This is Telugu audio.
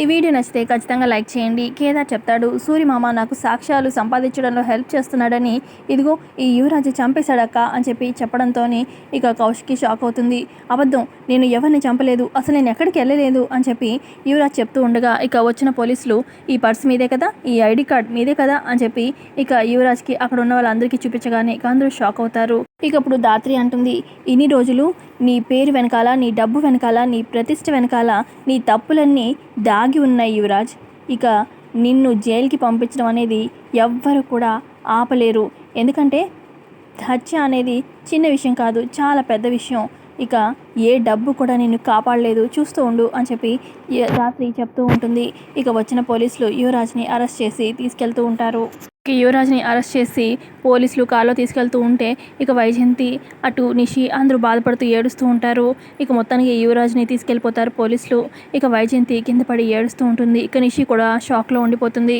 ఈ వీడియో నచ్చితే ఖచ్చితంగా లైక్ చేయండి. కేదార్ చెప్తాడు సూర్యమామ నాకు సాక్ష్యాలు సంపాదించడంలో హెల్ప్ చేస్తున్నాడని. ఇదిగో ఈ యువరాజు చంపేశాడక్క అని చెప్పి చెప్పడంతో ఇక కౌశికి షాక్ అవుతుంది. అబద్ధం నేను ఎవరిని చంపలేదు అసలు నేను ఎక్కడికి వెళ్ళలేదు అని చెప్పి యువరాజ్ చెప్తూ ఉండగా ఇక వచ్చిన పోలీసులు ఈ పర్స్ మీదే కదా ఈ ఐడి కార్డ్ మీదే కదా అని చెప్పి ఇక యువరాజ్కి అక్కడ ఉన్న వాళ్ళందరికీ చూపించగానే ఇక అందరూ షాక్ అవుతారు. ఇక ఇప్పుడు దాత్రి అంటుంది ఇన్ని రోజులు నీ పేరు వెనకాల నీ డబ్బు వెనకాల నీ ప్రతిష్ట వెనకాల నీ తప్పులన్నీ దాగి ఉన్నాయి యువరాజ్. ఇక నిన్ను జైలుకి పంపించడం అనేది ఎవ్వరు కూడా ఆపలేరు. ఎందుకంటే హత్య అనేది చిన్న విషయం కాదు చాలా పెద్ద విషయం. ఇక ఏ డబ్బు కూడా నిన్ను కాపాడలేదు చూస్తూ ఉండు అని చెప్పి రాత్రి చెప్తూ ఉంటుంది. ఇక వచ్చిన పోలీసులు యువరాజ్ని అరెస్ట్ చేసి తీసుకెళ్తూ ఉంటారు. ఇక యువరాజ్ని అరెస్ట్ చేసి పోలీసులు కారులో తీసుకెళ్తూ ఉంటే ఇక వైజయంతి అటు నిషి అందరూ బాధపడుతూ ఏడుస్తూ ఉంటారు. ఇక మొత్తానికి యువరాజ్ని తీసుకెళ్ళిపోతారు పోలీసులు. ఇక వైజయంతి కింద పడి ఏడుస్తూ ఉంటుంది. ఇక నిషి కూడా షాక్లో ఉండిపోతుంది.